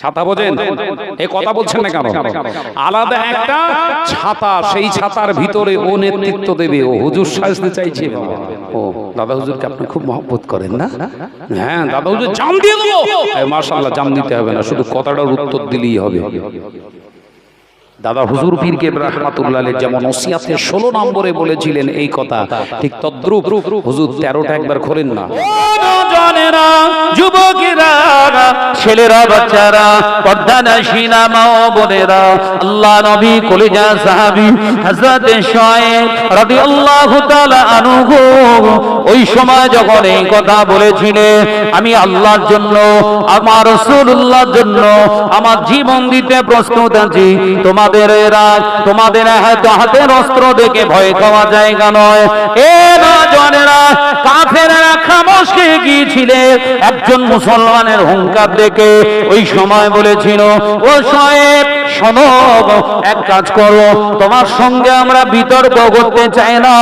ছাতা বোঝেন? এই কথা বলছেন না কেন? আলাদা একটা ছাতা সেই ছাতার ভিতরে ও নেতৃত্ব দেবে। ও হুজুর সাজতে চাইছে ও দাদা হুজুরকে আপনি খুব মহব্বত করেন না? হ্যাঁ দাদা হুজুর জাম দিয়ে দেবো। মার্শাল্লাহ জাম দিতে হবে না। শুধু কথাটার উত্তর দিলেই হবে। দাদা হুজুর পীর কে রহমাতুল্লাহ যেমন ওসিয়াতে 16 নম্বরে বলেছিলেন এই কথা। ঠিক তদ্রুপ। হুজুর 13টা একবার খোলেন না। জনেরা যুবকেরা ছেলেরা বাচ্চারা পর্দা নাসিনা মা বোনেরা আল্লাহ নবী কলিজা সাহাবী হযরত রাদিয়াল্লাহু তাআলা আনহু ওই সময় যখন এই কথা বলেছিলেন আমি আল্লাহর জন্য আমার রাসূলুল্লাহর জন্য আমার জীবন দিতে প্রস্তুত আছি তোমাদের এরা তোমাদের হয়তো হাতের অস্ত্র দেখে ভয় খাওয়া জায়গা নয়। এ জনেরা কাফেরা খামোশ হয়ে গিয়েছিলেন একজন মুসলমানের হুঙ্কার দেখে ওই সময় বলেছিল, ও সাহেব এক কাজ করো, তোমার সঙ্গে আমরা বিতর্ক করতে চাই না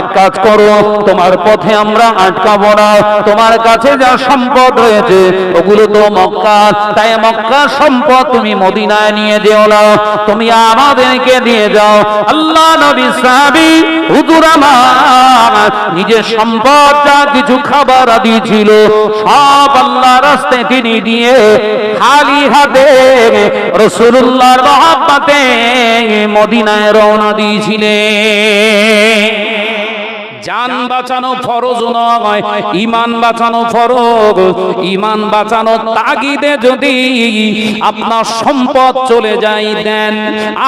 এক কাজ করো, তোমার পথে আমরা আটকাবো না। তোমার কাছে যা সম্পদ রয়েছে, ওগুলো তো মক্কা। তাই মক্কা সম্পদ তুমি মদিনায় নিয়ে যেও না। তুমি আমাদেরকে দিয়ে যাও। আল্লাহ নবী সাহাবী, হুজুর আমার নিজের সম্পদ যা কিছু খাবার আদি ছিল সব আল্লাহ রাস্তায় তিনি দিয়ে খালি হাতে রসুল্লাহর মহাব্বাতে মদিনায় রওনা দিয়েছিলেন জান বাঁচানো ফরজ নয় ইমান বাঁচানো ফরজ। ইমান বাঁচানো তাগিদে যদি আপনার সম্পদ চলে যাই দেন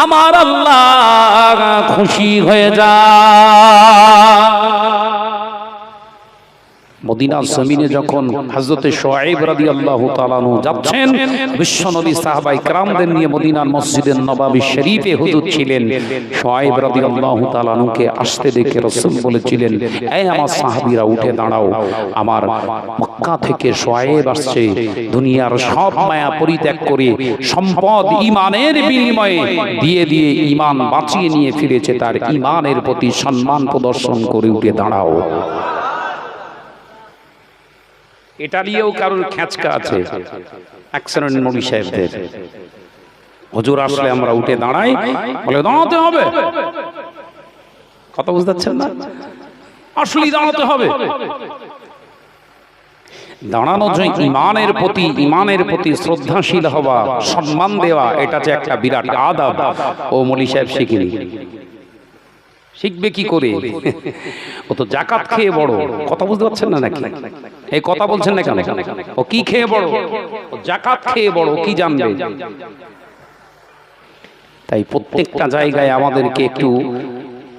আমার আল্লাহ খুশি হয়ে যায় মদিনার জমিনে যখন হজরতে শোয়েব রাদি আল্লাহ তালানু যাচ্ছেন বিশ্বনবী সাহাবাই ক্রামদের নিয়ে মদিনার মসজিদের নবাবি শরীফে হুজুর ছিলেন। শোয়েব রাদি আল্লাহ তালানুকে আসতে দেখে রসুল বলেছিলেন এই আমার সাহাবিরা উঠে দাঁড়াও আমার মক্কা থেকে শোয়েব আসছে দুনিয়ার সব মায়া পরিত্যাগ করে সম্পদ ইমানের বিনিময়ে দিয়ে দিয়ে ইমান বাঁচিয়ে নিয়ে ফিরেছে তার ইমানের প্রতি সম্মান প্রদর্শন করে উঠে দাঁড়াও এটা নিয়েও কারোর খেঁচকা আছে। অ্যাক্সিডেন্ট নবী সাহেবদের। হজুর আসলে আমরা উঠে দাঁড়াই বলে দাঁড়াতে হবে। কথা বুঝতে পারছেন না? আসলে দাঁড়াতে হবে। দাঁড়ানো যে ইমানের প্রতি ইমানের প্রতি শ্রদ্ধাশীল হওয়া সম্মান দেওয়া এটা যে একটা বিরাট আদাব। ও মলি সাহেব শিখিনি। শিখবে কি করে? ও তো জাকাত খেয়ে বড়। কথা বুঝতে পারছেন না নাকি? এই কথা বলছেন না কেন? ও কি খেয়ে বড়? ও জাকাত খেয়ে বড় কি জানবে? তাই প্রত্যেকটা জায়গায় আমাদেরকে একটু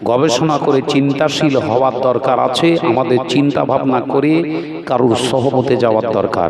গবেষণা করে চিন্তাশীল হওয়ার দরকার আছে আমাদের চিন্তা ভাবনা করে কারুর সহমতে যাওয়ার দরকার।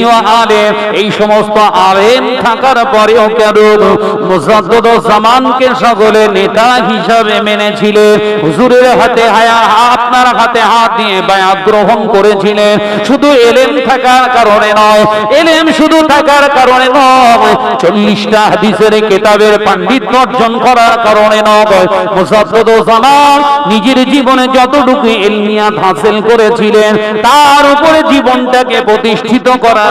আলেম এই সমস্ত আলেম থাকার পরেও কেন মুজাদ্দদ জামানকে সকলে নেতা হিসাবে হুজুরের হাতে হায়া, আপনার হাতে হাত দিয়ে গ্রহণ শুধু এলেম থাকার কারণে নয়, এলেম শুধু থাকার কারণে নয়, চল্লিশটা হাদিসের কেতাবের পাণ্ডিত্য অর্জন করার কারণে নয়। মুজাদ্দদ জামান নিজের জীবনে যতটুকু এলমিয়াত হাসিল করেছিলেন, তার উপরে জীবনটাকে প্রতিষ্ঠিত করার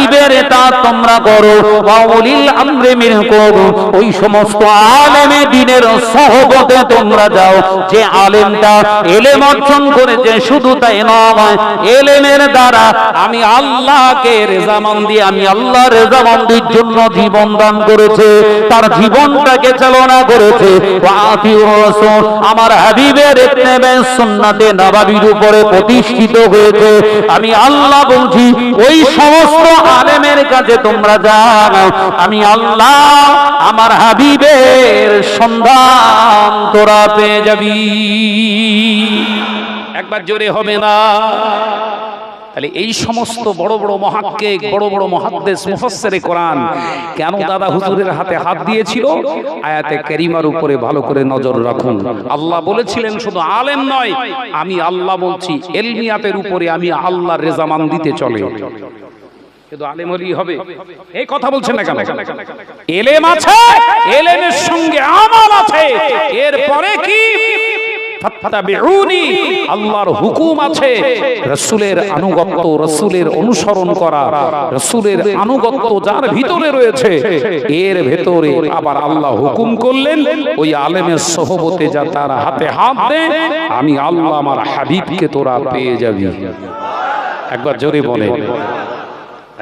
হাবিবের ইতাআত তোমরা করো। উলিল আমরি মিনকুম। ওই সমস্ত আলেমে দ্বীনের সহবতে তোমরা যাও। যে আলেমটা এলেম অর্জন করেছে, শুধু তাই নয়, এলেমের দ্বারা আমি আল্লাহকে রেজামন্দি আমি আল্লাহ রেজামন্দির জন্য জীবন দান করেছে। তার জীবনটাকে চালনা করেছে। আমার হাবিবের সুন্নাতে নবাবির উপরে প্রতিষ্ঠিত হয়েছে। আমি আল্লাহ বলছি, ওই সমস্ত আলেমের কাছে তোমরা যাও। আমি আল্লাহ আমার হাবিবের সন্ধান তোরা পেয়ে যাবি। একবার জোরে হবে না। তাহলে এই সমস্ত বড় বড় মহাক্কে, বড় বড় মহাদ্দেশ, মুফাসসিরে কোরআন কেন দাদা হুজুরের হাতে হাত দিয়েছিল? আয়াতে কারিমার উপরে ভালো করে নজর রাখুন। আল্লাহ বলেছিলেন, শুধু আলেম নয়, আমি আল্লাহ বলছি, এলমিয়াতের উপরে আমি আল্লাহর রেজামান দিতে চলে। শুধু আলেম হলেই হবে। এই কথা বলছেন না কেন? এলেম আছে এলেমের সঙ্গে আমল আছে। এরপরে কি? আল্লাহর হুকুম আছে। রাসূলের আনুগত্য রাসূলের অনুসরণ করা রাসূলের আনুগত্য যার ভিতরে রয়েছে এর ভেতরে আবার আল্লাহ হুকুম করলেন ওই আলেমের সহবতে যা তার হাতে হাত দে আমি আল্লাহ আমার হাবিবকে তোরা পেয়ে যাবি। একবার জোরে বলে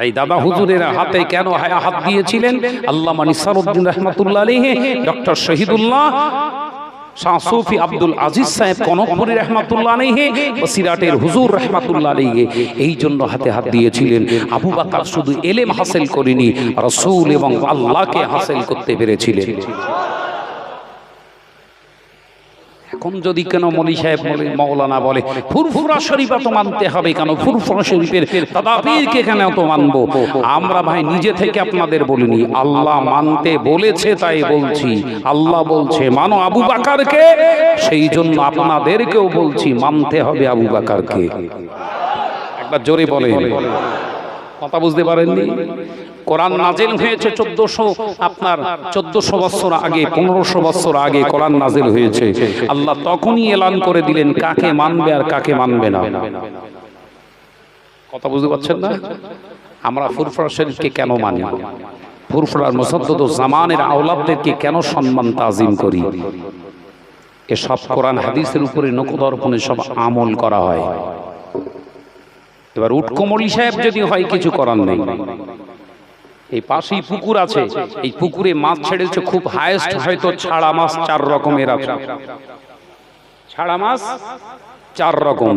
এই দাদা হুজুরের হাতে কেন হায়া হাত দিয়েছিলেন? আল্লাহ নিসারউদ্দিন রহমাতুল্লাহ আলাইহি, ডক্টর শহীদুল্লাহ, শাহ সুফি আব্দুল আজিজ সাহেব কনকপুরী রহমাতুল্লাহ আলাইহি ও সিরাটের হুজুর রহমাতুল্লাহ আলাইহি এই জন্য হাতে হাত দিয়েছিলেন। আবু বকর শুধু এলেম হাসিল করেনি, রাসূল এবং আল্লাহকে হাসিল করতে পেরেছিলেন। এখন যদি কেন মলি সাহেব বলে মৌলানা বলে, ফুরফুরা শরীফা তো মানতে হবে কেন? ফুরফুরা শরীফের তাদাপীরকে কেন তো মানবো? আমরা ভাই নিজে থেকে আপনাদের বলিনি, আল্লাহ মানতে বলেছে তাই বলছি। আল্লাহ বলছে, মানো আবু বাকারকে, সেই জন্য আপনাদেরকেও বলছি, মানতে হবে আবু বাকারকে। একবার জোরে বলে কথা বুঝতে পারেননি? কোরআন নাজিল হয়েছে চোদ্দশো আপনার চোদ্দশো বছর আগে পনেরোশো বছর আগে কোরআন নাজিল হয়েছে। আল্লাহ তখনই এলান করে দিলেন কাকে মানবে আর কাকে মানবে না। কথা বুঝতে পারছেন না? আমরা ফুরফুরা শরীফকে কেন মানি? ফুরফুরার মুসদ্দদ জামানের আওলাদদেরকে কেন সম্মান তাজিম করি? এসব কোরআন হাদিসের উপরে নকদর্পণে সব আমল করা হয়। এবার উটকমলি সাহেব যদি হয় কিছু করার নেই। এই পাশেই পুকুর আছে। এই পুকুরে মাছ ছেড়েছে খুব হায়েস্ট হয়তো ছাড়া মাছ চার রকমের আছে ছাড়া মাছ চার রকম।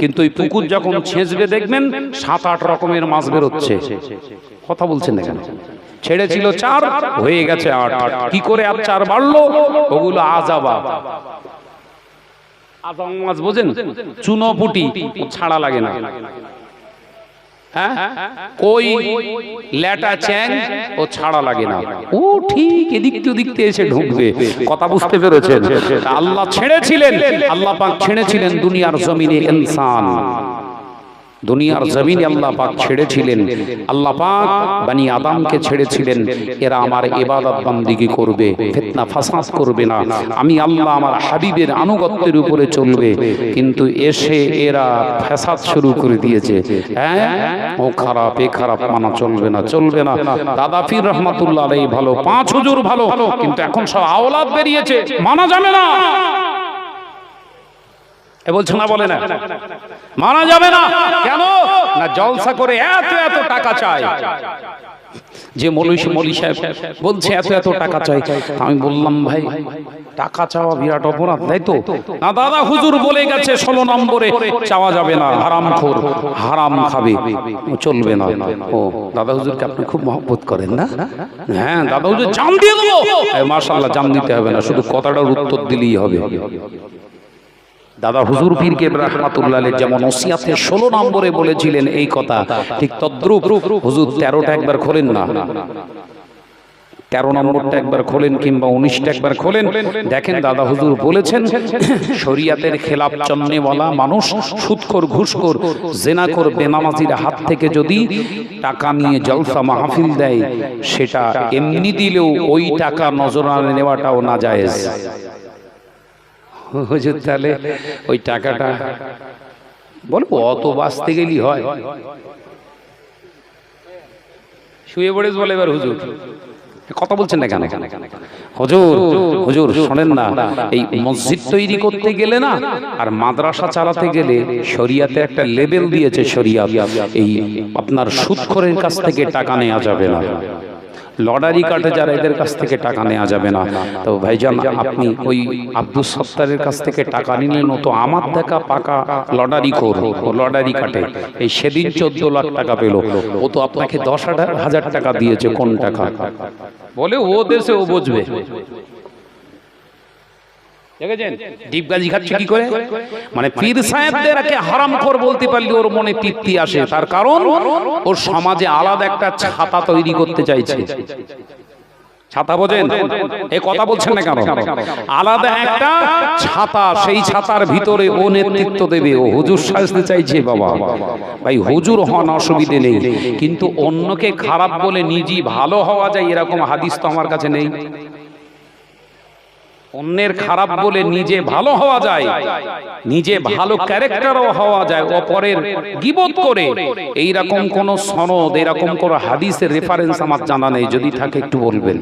কিন্তু এই পুকুর যখন ছেঁচবে দেখবেন সাত আট রকমের মাছ বেরোচ্ছে। কথা বলছেন না কেন ছেড়েছিল চার হয়ে গেছে আট। কি করে আর চার বাড়লো? ওগুলো আজাবা। আজাম মাছ বোঝেন? চুনো পুটি ছাড়া লাগে না। হ্যাঁ? কই ল্যাটা চ্যাং ও ছাড়া লাগে না। ও ঠিক এদিক ওদিক এসে ঢুকবে। কথা বুঝতে পেরেছেন? আল্লাহ ছেড়েছিলেন। আল্লাহ পাক ছেড়েছিলেন দুনিয়ার জমিনে ইনসান। দুনিয়ার জমিনে আল্লাহ পাক ছেড়েছিলেন। আল্লাহ পাক বানি আদমকে ছেড়েছিলেন। এরা আমার ইবাদত বান্দিগি করবে ফিতনা ফাসাদ করবে না। আমি আল্লাহ আমার হাবিবের আনুগত্যের উপরে চলবে। কিন্তু এসে এরা ফাসাদ শুরু করে দিয়েছে। হ্যাঁ? ও খারাপ এ খারাপ মানা চলবে না চলবে না। দাদা পীর রহমাতুল্লাহ আলাইহি ভালো পাঁচ হুজুর ভালো কিন্তু এখন সব আওলাদ বেরিয়েছে মানা যাবে না। বলছে, না বলে না। মানা যাবে না। কেন? না জলসা করে এত এত টাকা চাই যে বলছে, এত এত টাকা চাই। আমি বললাম, ভাই, টাকা চাওয়া বিরাট অপরাধ, তাই তো? না দাদা, হুজুর বলে গেছে ষোলো নম্বরে চাওয়া যাবে না হারাম খোর হারাম খাবে। চলবে না। ও, দাদা হুজুরকে আপনি খুব মহব্বত করেন না? হ্যাঁ দাদা হুজুর জাম দিয়ে দেবো। মার্শাল্লাহ জাম দিতে হবে না, শুধু কথাটার উত্তর দিলেই হবে। দাদা হুজুর পীর কে রহমাতুল্লাহ যেমন ওসিয়াতে 16 নম্বরে বলেছিলেন এই কথা, ঠিক তদ্রুপ হুজুর 13টা একবার খোলেন না। তেরো নম্বরটা একবার খোলেন কিংবা উনিশটা একবার খোলেন। দেখেন দাদা হুজুর বলেছেন, শরিয়াতের খেলাপ চন্নেওয়ালা মানুষ সুৎখোর, ঘুষখোর, জেনাখোর, বেনামাজির হাত থেকে যদি টাকা নিয়ে জলসা মাহফিল দেয়, সেটা এমনি দিলেও ওই টাকা নজরানে নেওয়াটাও না জায়েজ হুজুর তাহলে ওই টাকাটা বলব অত বাঁচতে গেলি হয়। শুয়ে পড়েছ বলে এবার হুজুর। কথা বলছেন না কেন? হুজুর হুজুর শোনেন না এই মসজিদ তৈরি করতে গেলে না আর মাদ্রাসা চালাতে গেলে শরিয়াতে একটা লেবেল দিয়েছে শরিয়াত। এই আপনার সুদখোরের কাছ থেকে টাকা নেওয়া যাবে না। লটারি কাটে যারা এদের কাছ থেকে টাকা নেওয়া যাবে না। তো ভাইজান আপনি ওই আব্দুল সত্তারের কাছ থেকে টাকা নিলেন তো আমার দেখা পাকা লটারি খোর ও লটারি কাটে। এই সেদিন চোদ্দ লাখ টাকা পেল। ও তো আপনাকে দশ হাজার টাকা দিয়েছে কোন টাকা? বলে ও দেশে ও বুঝবে। দেখেছেন? ডিপগাজি খাচ্ছে কি করে? মানে পীর সাহেবদেরকে হারাম কর বলতে পারলে ওর মনে তৃপ্তি আসে। তার কারণ, ওর সমাজে আলাদা একটা ছাতা তৈরি করতে চাইছে। ছাতা বোঝেন? এ কথা বলছেন না কেন? আলাদা একটা ছাতা, সেই ছাতার ভিতরে ও নেতৃত্ব দেবে। ও হুজুর সাজতে চাইছে, বাবা। ভাই, হুজুর হন অসুবিধে নেই। কিন্তু অন্যকে খারাপ বলে নিজেই ভালো হওয়া যায়, এরকম হাদিস তো আমার কাছে নেই। অন্যের খারাপ বলে নিজে ভালো হওয়া যায়, নিজে ভালো ক্যারেক্টারও হওয়া যায়, অপরের গিবত করে। এই রকম কোন সনদ এরকম কোন হাদিসের রেফারেন্স আমার জানা নেই, যদি থাকে একটু বলবেন।